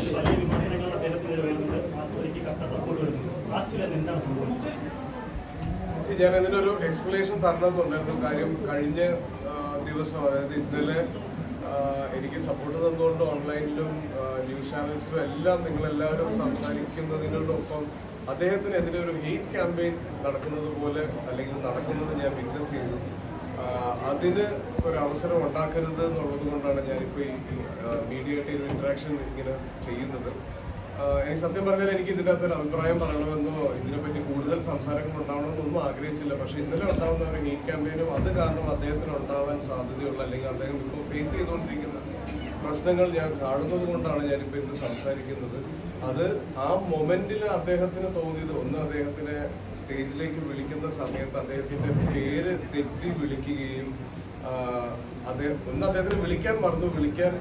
വലിയ സപ്പോർട്ട് ഞാൻ ഇതിനൊരു എക്സ്പ്ലനേഷൻ തരണമെന്നുണ്ടായിരുന്നു. കാര്യം കഴിഞ്ഞ ദിവസം അതായത് ഇന്നലെ എനിക്ക് സപ്പോർട്ട് തന്നുകൊണ്ട് ഓൺലൈനിലും ന്യൂസ് ചാനൽസിലും എല്ലാം നിങ്ങളെല്ലാവരും സംസാരിക്കുന്നതിനോടൊപ്പം അദ്ദേഹത്തിനെതിരെ ഒരു ഹെയ്റ്റ് ക്യാമ്പയിൻ നടക്കുന്നത് പോലെ അല്ലെങ്കിൽ നടക്കുന്നത് ഞാൻ വിറ്റ്നസ് ചെയ്തു. അതിന് ഒരു അവസരം ഉണ്ടാക്കരുത് എന്നുള്ളത് കൊണ്ടാണ് ഞാനിപ്പോൾ ഈ മീഡിയയായിട്ട് ഒരു ഇൻട്രാക്ഷൻ ഇങ്ങനെ ചെയ്യുന്നത്. സത്യം പറഞ്ഞാൽ എനിക്ക് ഇതിന്റെ അകത്തൊരു അഭിപ്രായം പറയണമെന്നോ ഇതിനെപ്പറ്റി കൂടുതൽ സംസാരങ്ങൾ ഉണ്ടാവണമെന്നോ ഒന്നും ആഗ്രഹിച്ചില്ല. പക്ഷെ ഇന്നലെ ഉണ്ടാവുന്ന ഒരു ഹീറ്റ് ക്യാമ്പയിനും അത് കാരണം അദ്ദേഹത്തിന് ഉണ്ടാവാൻ സാധ്യതയുള്ള അല്ലെങ്കിൽ അദ്ദേഹം ഇപ്പോൾ ഫേസ് ചെയ്തുകൊണ്ടിരിക്കുന്ന പ്രശ്നങ്ങൾ ഞാൻ കാണുന്നത് കൊണ്ടാണ് ഞാനിപ്പോൾ ഇന്ന് സംസാരിക്കുന്നത്. അത് ആ മൊമെന്റിൽ അദ്ദേഹത്തിന് തോന്നിയത് ഒന്ന് അദ്ദേഹത്തിനെ സ്റ്റേജിലേക്ക് വിളിക്കുന്ന സമയത്ത് അദ്ദേഹത്തിന്റെ പേര് തെറ്റി വിളിക്കുകയും അദ്ദേഹം ഒന്ന് അദ്ദേഹത്തിന് വിളിക്കാൻ മറന്നു. വിളിക്കാൻ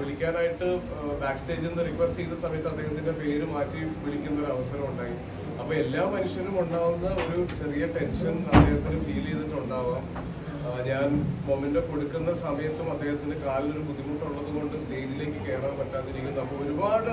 വിളിക്കാനായിട്ട് ബാക്ക് സ്റ്റേജിൽ നിന്ന് റിക്വസ്റ്റ് ചെയ്ത സമയത്ത് അദ്ദേഹത്തിന്റെ പേര് മാറ്റി വിളിക്കുന്ന ഒരു അവസരം ഉണ്ടായി. അപ്പൊ എല്ലാ മനുഷ്യനും ഉണ്ടാവുന്ന ഒരു ചെറിയ ടെൻഷൻ അദ്ദേഹത്തിന് ഫീൽ ചെയ്തിട്ടുണ്ടാവാം. ഞാൻ മൊമെന്റ് കൊടുക്കുന്ന സമയത്തും അദ്ദേഹത്തിന് കാലിനൊരു ബുദ്ധിമുട്ടുള്ളത് കൊണ്ട് സ്റ്റേജിലേക്ക് കയറാൻ പറ്റാതിരിക്കുന്നു. അപ്പോൾ ഒരുപാട്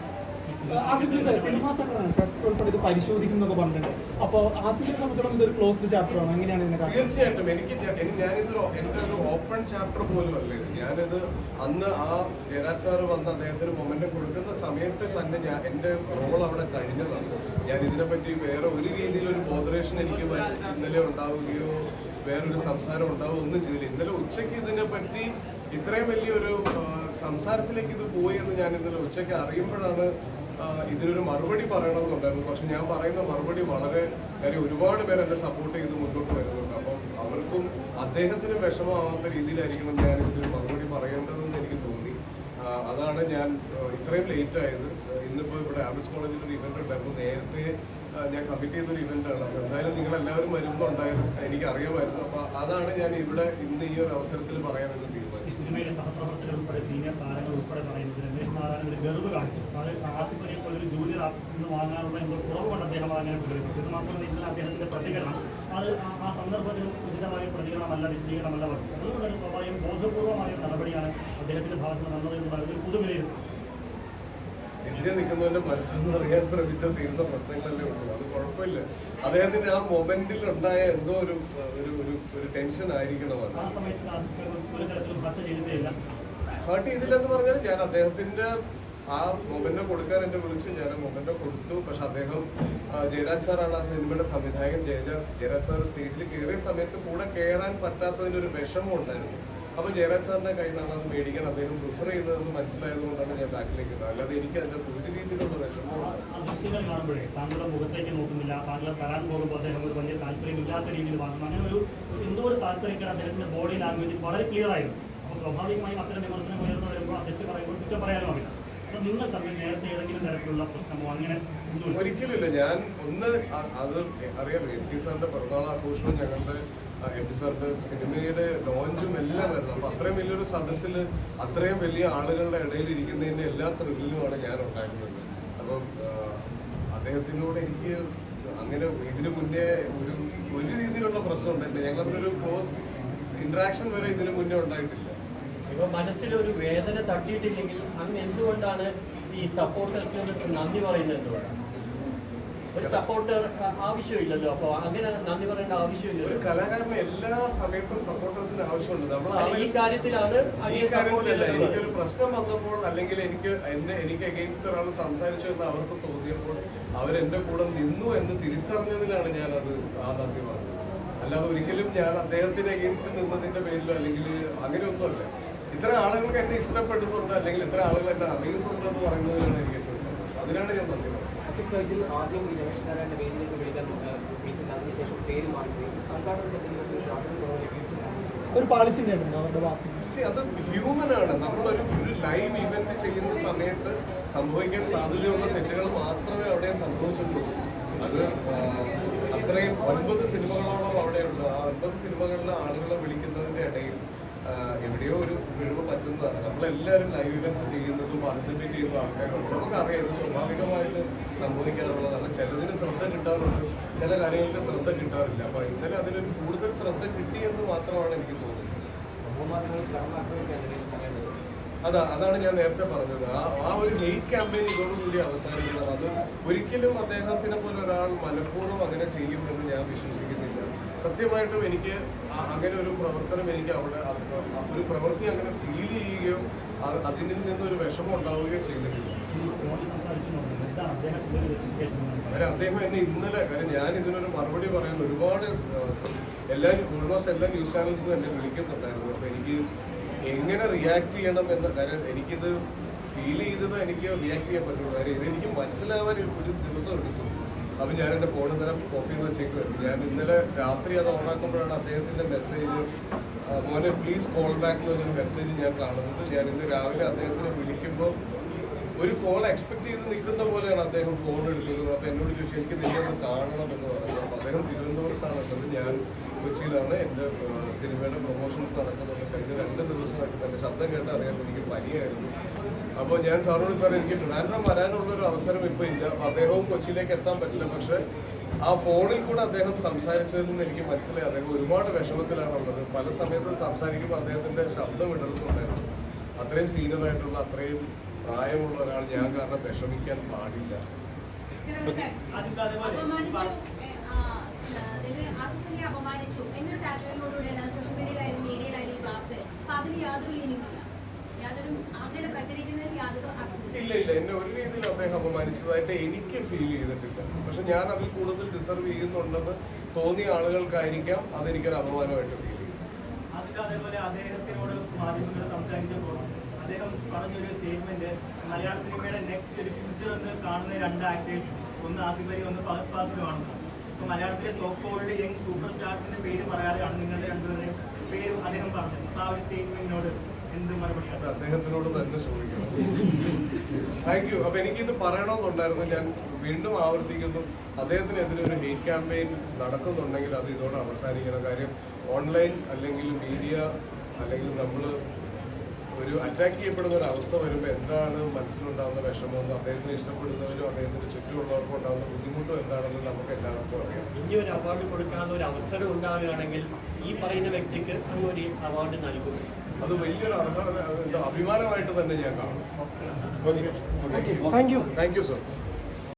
ആസിഫിന്റെ സിനിമാ സംഘടന ഉൾപ്പെടെ ഇത് പരിശോധിക്കും പറഞ്ഞിട്ടുണ്ട്. അപ്പോൾ ആസിഫിനെ സംബന്ധിച്ചിടത്തോളം ഇതൊരു ക്ലോസ്ഡ് ചാപ്റ്റർ ആണ്. എങ്ങനെയാണ് തീർച്ചയായിട്ടും. എനിക്ക് എനി- എന്റെ ഒരു ഓപ്പൺ ചാപ്റ്റർ പോലും അല്ല ഞാനിത് അന്ന് ആ ജയരാജ് സാറ് വന്ന് അദ്ദേഹത്തിന് മൊമെന്റ് കൊടുക്കുന്ന സമയത്ത് തന്നെ ഞാൻ എന്റെ റോൾ അവിടെ കഴിഞ്ഞതാണ്. ഞാൻ ഇതിനെപ്പറ്റി വേറെ ഒരു രീതിയിലൊരു ബോധറേഷൻ എനിക്ക് ഇന്നലെ ഉണ്ടാവുകയോ വേറൊരു സംസാരം ഉണ്ടാവുകയോ ഒന്നും ചെയ്തില്ല. ഇന്നലെ ഉച്ചയ്ക്ക് ഇതിനെപ്പറ്റി ഇത്രയും വലിയൊരു സംസാരത്തിലേക്ക് ഇത് പോയി എന്ന് ഞാൻ ഇന്നലെ ഉച്ചയ്ക്ക് അറിയുമ്പോഴാണ് ഇതിനൊരു മറുപടി പറയണമെന്നുണ്ടായിരുന്നു പക്ഷെ ഞാൻ പറയുന്ന മറുപടി വളരെ കാര്യം ഒരുപാട് പേര് എന്നെ സപ്പോർട്ട് ചെയ്ത് മുന്നോട്ട് വരുന്നുണ്ട്. അപ്പം അവർക്കും അദ്ദേഹത്തിന് വിഷമമാവാത്ത രീതിയിലായിരിക്കണം ഞാൻ ഇതിനൊരു മറുപടി പറയേണ്ടതെന്ന് എനിക്ക് തോന്നി. അതാണ് ഞാൻ ഇത്രയും ലേറ്റ് ആയത്. ഇന്നിപ്പോൾ ഇവിടെ ആബിസ് കോളേജിൽ ഒരു ഇവന്റ് ഉണ്ടായിരുന്നു. നേരത്തെ ഞാൻ കമ്മിറ്റ് ചെയ്തൊരു ഇവന്റ് ആണ്. അപ്പോൾ എന്തായാലും നിങ്ങൾ എല്ലാവരും എനിക്ക് അറിയുമായിരുന്നു. അപ്പോൾ അതാണ് ഞാൻ ഇവിടെ ഇന്ന് ഈ ഒരു അവസരത്തിൽ പറയാമെന്ന് സിനിമയിലെ സഹപ്രവർത്തകർ ഉൾപ്പെടെ സീനിയർ താരങ്ങൾ ഉൾപ്പെടെ പറയുന്നത് രമേശ് നാരായണൻ ഒരു ഗർവ് കാണിച്ചു. അത് ആസിഫലിയെ പോലെ ഒരു ജൂനിയർ ആർട്ടിസ്റ്റ് വാങ്ങാനുള്ള എന്തോ കുറവ് കൊണ്ട് അദ്ദേഹം അങ്ങനെ പ്രകടിപ്പിച്ചു ഇത് മാത്രമല്ല ഇന്നലെ അദ്ദേഹത്തിന്റെ പ്രതികരണം. അത് ആ- സന്ദർഭത്തിൽ ഉചിതമായ പ്രതികരണമല്ല വിശദീകരണമല്ല പറഞ്ഞു അതുകൊണ്ട് ഒരു സ്വാഭാവികം ബോധപൂർവമായ നടപടിയാണ് അദ്ദേഹത്തിന്റെ ഭാഗത്ത് വന്നത് എന്നുള്ള ഒരു പുതുവിലയിരുത്തൽ. എതിരെ നിൽക്കുന്നവന്റെ മനസ്സെന്ന് അറിയാൻ ശ്രമിച്ച തീരുന്ന പ്രശ്നങ്ങളല്ലേ ഉള്ളൂ. അത് കുഴപ്പമില്ല. അദ്ദേഹത്തിന് ആ മൊമെന്റിൽ ഉണ്ടായ എന്തോ ഒരു ഒരു ഒരു ഒരു ടെൻഷൻ ആയിരിക്കണം അത്. ഹേർട്ട് ചെയ്തില്ലെന്ന് പറഞ്ഞാൽ ഞാൻ അദ്ദേഹത്തിന്റെ ആ മൊമെന്റോ കൊടുക്കാൻ എന്നെ വിളിച്ചു. ഞാൻ ആ മൊമെന്റോ കൊടുത്തു. പക്ഷെ അദ്ദേഹം ജയരാജ് സാറാണ് ആ സിനിമയുടെ സംവിധായകൻ. ജയരാജ് ജയരാജ് സാർ സ്റ്റേജിൽ കയറിയ സമയത്ത് കൂടെ കയറാൻ പറ്റാത്തതിന്റെ ഒരു വിഷമം ഉണ്ടായിരുന്നു അപ്പൊ ജയരാജ് സാറിന്റെ കയ്യിൽ നിന്നാണ് അത് മേടിക്കാൻ അദ്ദേഹം പ്രിഫർ ചെയ്തതെന്ന് മനസ്സിലായതുകൊണ്ടാണ് ഞാൻ ബാക്കിലേക്ക് ഇട്ടത്. അല്ലാതെ എനിക്ക് അതിന്റെ ഒരു രീതിയിലുള്ള വിഷമം കാണുമ്പോഴേ താങ്കളുടെ മുഖത്തേക്ക് നോക്കുന്നില്ല തരാൻ പോകുമ്പോൾ അദ്ദേഹം ഒരു വലിയ താല്പര്യമില്ലാത്ത രീതിയിൽ വാങ്ങുന്നു. അങ്ങനെ ഒരു എന്തോ ഒരു ബോഡി ലാംഗ്വേജ് വളരെ ക്ലിയർ ആയിരുന്നു. അപ്പോൾ സ്വാഭാവികമായും അത്തരം വിമർശനം ഉയർന്നു വരുമ്പോൾ പറയുമ്പോൾ കുറ്റം അപ്പോൾ നിങ്ങൾ തമ്മിൽ നേരത്തെ ഏതെങ്കിലും തരത്തിലുള്ള പ്രശ്നമോ അങ്ങനെ ഒന്നുമില്ല ഒരിക്കലുമില്ല ഞാൻ ഒന്ന് അത് അറിയാം. എം ടി സാറിന്റെ പിറന്നാൾ ആഘോഷവും ഞങ്ങളുടെ എം ടി സിനിമയുടെ ലോഞ്ചും എല്ലാം വരുന്നത് അപ്പൊ അത്രയും വലിയൊരു സദസ്സിൽ അത്രയും വലിയ ആളുകളുടെ ഇടയിൽ ഇരിക്കുന്നതിന്റെ എല്ലാ ത്രില്ലിലുമാണ് ഞാൻ ഉണ്ടായിരുന്നത്. അപ്പം അദ്ദേഹത്തിനോട് എനിക്ക് അങ്ങനെ ഇതിനു മുന്നേ ഒരു ഒരു രീതിയിലുള്ള പ്രശ്നം ഉണ്ടായിട്ടില്ല ഞങ്ങൾ ഒരു ക്ലോസ് ഇന്ററാക്ഷൻ വരെ ഇതിനു മുന്നേ ഉണ്ടായിട്ടില്ല. ഇപ്പൊ മനസ്സിലൊരു വേദന തട്ടിയിട്ടില്ലെങ്കിൽ അങ്ങ് എന്തുകൊണ്ടാണ് ഈ സപ്പോർട്ടേഴ്സിനോട് നന്ദി പറയുന്നത് എന്തുകൊണ്ടാണ്? ഒരു സപ്പോർട്ടർ ആവശ്യമില്ലല്ലോ. അപ്പൊ അങ്ങനെ നന്ദി പറയേണ്ട ആവശ്യമില്ലല്ലോ. കലാകാരന് എല്ലാ സമയത്തും സപ്പോർട്ടേഴ്സിന് ആവശ്യമുണ്ട്. നമ്മൾ ഈ കാര്യത്തിലാണ് സപ്പോർട്ട് എനിക്കൊരു പ്രശ്നം വന്നപ്പോൾ അല്ലെങ്കിൽ എനിക്ക് എന്നെ എനിക്ക് അഗെയിൻസ്റ്റ് ഒരാൾ സംസാരിച്ചു എന്ന് അവർക്ക് തോന്നിയപ്പോൾ അവരെന്റെ കൂടെ നിന്നു എന്ന് തിരിച്ചറിഞ്ഞതിലാണ് ഞാൻ അത് ആ നന്ദി പറഞ്ഞത്. അല്ലാതെ ഒരിക്കലും ഞാൻ അദ്ദേഹത്തിന് അഗെയിൻസ്റ്റ് നിന്നതിന്റെ പേരിലോ അല്ലെങ്കിൽ അങ്ങനെയൊന്നുമല്ല ഇത്ര ആളുകൾക്ക് എന്നെ ഇഷ്ടപ്പെടുന്നുണ്ട് അല്ലെങ്കിൽ ഇത്ര ആളുകൾ എന്നെ അറിയുന്നുണ്ട് എന്ന് പറയുന്നതിലാണ് എനിക്ക് ഏറ്റവും സന്തോഷം. അതിനാണ് ഞാൻ നന്ദി പറഞ്ഞത് ഇതിൽ ആദ്യം ഈ രമേശ് നാരായണന്റെ പേരിലേക്ക് വിളിക്കാൻ വിളിച്ചിട്ട് അതിനുശേഷം പേര് മാറി സംഘാടകരുടെ ഒരു പാളിച്ചുണ്ടായിരുന്നു അവരുടെ ഭാഗത്ത്? അത് ഹ്യൂമൻ ആണ്. നമ്മളൊരു ഒരു ലൈവ് ഇവന്റ് ചെയ്യുന്ന സമയത്ത് സംഭവിക്കാൻ സാധ്യതയുള്ള തെറ്റുകൾ മാത്രമേ അവിടെ സംഭവിച്ചിട്ടുള്ളൂ. അത് അത്രയും ഒൻപത് സിനിമകളോളം അവിടെയുള്ളൂ ആ ഒൻപത് സിനിമകളിലെ ആളുകളെ വിളിക്കുന്നതിന്റെ ഇടയിൽ എവിടെയോ ഒരു പിഴവ് പറ്റുന്നതാണ്. നമ്മളെല്ലാവരും ലൈവ് ഇവൻസ് ചെയ്യുന്നതും പാർട്ടിസിപ്പേറ്റ് ചെയ്യുന്ന ആൾക്കാരുണ്ട്. നമുക്കറിയാം ഇത് സ്വാഭാവികമായിട്ട് സംഭവിക്കാറുള്ളതാണ്. ചിലതിന് ശ്രദ്ധ കിട്ടാറുണ്ട് ചില കാര്യങ്ങൾക്ക് ശ്രദ്ധ കിട്ടാറില്ല. അപ്പൊ ഇന്നലെ അതിനൊരു കൂടുതൽ ശ്രദ്ധ കിട്ടിയെന്ന് മാത്രമാണ് എനിക്ക് തോന്നുന്നത്. അതാ അതാണ് ഞാൻ നേരത്തെ പറഞ്ഞത്. ആ ആ ഒരു ലേറ്റ് ക്യാമ്പയിൻ ഇതോടുകൂടി അവസാനിക്കണം അത് ഒരിക്കലും അദ്ദേഹത്തിനെ പോലെ ഒരാൾ മനഃപൂർവം അങ്ങനെ ചെയ്യുമെന്ന് ഞാൻ വിശ്വസിക്കുന്നില്ല. സത്യമായിട്ടും എനിക്ക് അങ്ങനെ ഒരു പ്രവർത്തനം എനിക്ക് അവിടെ ഒരു പ്രവൃത്തി അങ്ങനെ ഫീൽ ചെയ്യുകയോ അതിൽ നിന്നൊരു വിഷമം ഉണ്ടാവുകയോ ചെയ്തിട്ടില്ല. ഒരു അങ്ങനെ അദ്ദേഹം എന്നെ ഇന്നലെ കാര്യം ഞാൻ ഇതിനൊരു മറുപടി പറയാൻ ഒരുപാട് എല്ലാ ഓൾമോസ്റ്റ് എല്ലാ ന്യൂസ് ചാനൽസും എന്നെ വിളിക്കുന്നുണ്ടായിരുന്നു. അപ്പോൾ എനിക്ക് എങ്ങനെ റിയാക്ട് ചെയ്യണം എന്ന കാര്യം എനിക്കിത് ഫീൽ ചെയ്തത് എനിക്ക് റിയാക്ട് ചെയ്യാൻ പറ്റുള്ളൂ. കാര്യം ഇതെനിക്ക് മനസ്സിലാവാൻ ഒരു ദിവസം എടുത്തു അപ്പം ഞാൻ എന്റെ ഫോണിൽ തന്നെ എന്ന് ചെയ്ത്. വെച്ചേക്കുമായിരുന്നു ഞാൻ ഇന്നലെ രാത്രി അത് ഓണാക്കുമ്പോഴാണ് അദ്ദേഹത്തിന്റെ മെസ്സേജ് മോനെ പ്ലീസ് കോൾ ബാക്ക് എന്നൊരു മെസ്സേജ് ഞാൻ കാണുന്നത്. ഞാൻ ഇന്ന് രാവിലെ അദ്ദേഹത്തിനെ വിളിക്കുമ്പോൾ ഒരു കോൾ എക്സ്പെക്ട് ചെയ്ത് നിൽക്കുന്ന പോലെയാണ് അദ്ദേഹം ഫോൺ എടുത്തത്. അപ്പൊ എന്നോട് ചോദിച്ചു എനിക്ക് നിന്നെ ഒന്ന് കാണണം എന്ന് പറഞ്ഞു. അപ്പൊ അദ്ദേഹം തിരുവനന്തപുരത്താണ് ഉള്ളത് ഞാൻ കൊച്ചിയിലാണ്. എന്റെ സിനിമയുടെ പ്രൊമോഷൻസ് നടക്കുന്നുണ്ട്. കഴിഞ്ഞ രണ്ട് ദിവസമായിട്ട് എന്റെ ശബ്ദം കേട്ട് അദ്ദേഹം എനിക്ക് പനിയായിരുന്നു. അപ്പോൾ ഞാൻ സാറിനോട് സാർ എനിക്ക് ട്രിവാൻഡ്രം വരാനുള്ളൊരു അവസരം ഇപ്പോൾ ഇല്ല. അദ്ദേഹവും കൊച്ചിയിലേക്ക് എത്താൻ പറ്റില്ല. പക്ഷേ ആ ഫോണിൽ കൂടെ അദ്ദേഹം സംസാരിച്ചതിൽ നിന്ന് എനിക്ക് മനസ്സിലായി. അദ്ദേഹം ഒരുപാട് വിഷമത്തിലാണുള്ളത്. പല സമയത്തും സംസാരിക്കുമ്പോൾ അദ്ദേഹത്തിന്റെ ശബ്ദം ഇടർന്നുണ്ടായിരുന്നു അത്രയും സീനിയറായിട്ടുള്ള അത്രയും പ്രായമുള്ള ഒരാൾ ഞാൻ കാരണം വിഷമിക്കാൻ പാടില്ല. അപമാനിച്ചു. എന്നൊരു ടാഗ്ലൈനോടുകൂടിയാണ് സോഷ്യൽ മീഡിയയിലായാലും മീഡിയയിലായാലും വാർത്ത. അതിന് യാതൊരു മീനിങ്ങില്ല ഇല്ല ഇല്ല. എന്നെ ഒരു രീതിയിൽ അദ്ദേഹം അപമാനിച്ചതായിട്ട് എനിക്ക് ഫീൽ ചെയ്തിട്ടില്ല. പക്ഷെ ഞാൻ അതിൽ കൂടുതൽ ഡിസർവ് ചെയ്യുന്നുണ്ടെന്ന് തോന്നിയ ആളുകൾക്കായിരിക്കാം അതെനിക്കൊരു അപമാനമായിട്ട് ഫീൽ ചെയ്യും അതേപോലെ അദ്ദേഹത്തിനോട് മാധ്യമങ്ങൾ സംസാരിച്ചപ്പോൾ അദ്ദേഹം പറഞ്ഞൊരു സ്റ്റേറ്റ്മെന്റ് മലയാള സിനിമയുടെ നെക്സ്റ്റ് ഒരു ഫ്യൂച്ചർ എന്ന് കാണുന്ന രണ്ട് ആക്ടേഴ്സ് ഒന്ന് ആസിഫ് അലി ഒന്ന് ഫഹദ് ഫാസിലുമാണ് അപ്പൊ മലയാളത്തിലെ യങ് സൂപ്പർ സ്റ്റാർസിന്റെ പേര് പറയാതെയാണ് നിങ്ങളുടെ രണ്ടുപേരുടെ പേര് അദ്ദേഹം പറഞ്ഞത്. അപ്പൊ ആ ഒരു സ്റ്റേറ്റ്മെന്റിനോട് അദ്ദേഹത്തിനോട് തന്നെ ചോദിക്കണം. താങ്ക് യു അപ്പൊ എനിക്കിത് പറയണമെന്നുണ്ടായിരുന്നു. ഞാൻ വീണ്ടും ആവർത്തിക്കുന്നു. അദ്ദേഹത്തിനെതിരെ ഒരു ഹെയ്റ്റ് ക്യാമ്പയിൻ നടക്കുന്നുണ്ടെങ്കിൽ അത് ഇതോടെ അവസാനിക്കണം. കാര്യം ഓൺലൈൻ അല്ലെങ്കിൽ മീഡിയ അല്ലെങ്കിൽ നമ്മൾ ഒരു അറ്റാക്ക് ചെയ്യപ്പെടുന്ന ഒരു അവസ്ഥ വരുമ്പോൾ എന്താണ് മനസ്സിലുണ്ടാകുന്ന വിഷമമെന്നും അദ്ദേഹത്തിന് ഇഷ്ടപ്പെടുന്നവരും അദ്ദേഹത്തിന് ചുറ്റുമുള്ളവർക്കും ഉണ്ടാകുന്ന ബുദ്ധിമുട്ടും എന്താണെന്ന് നമുക്ക് എല്ലാവർക്കും അറിയാം. ഇനി ഒരു അവാർഡ് കൊടുക്കാനുള്ള ഒരു അവസരം ഉണ്ടാവുകയാണെങ്കിൽ ഈ പറയുന്ന വ്യക്തിക്ക് ഒരു അവാർഡ് നൽകും. അത് വലിയൊരു അർഹ എന്താ അഭിമാനമായിട്ട് തന്നെ ഞാൻ കാണും. Thank you thank you sir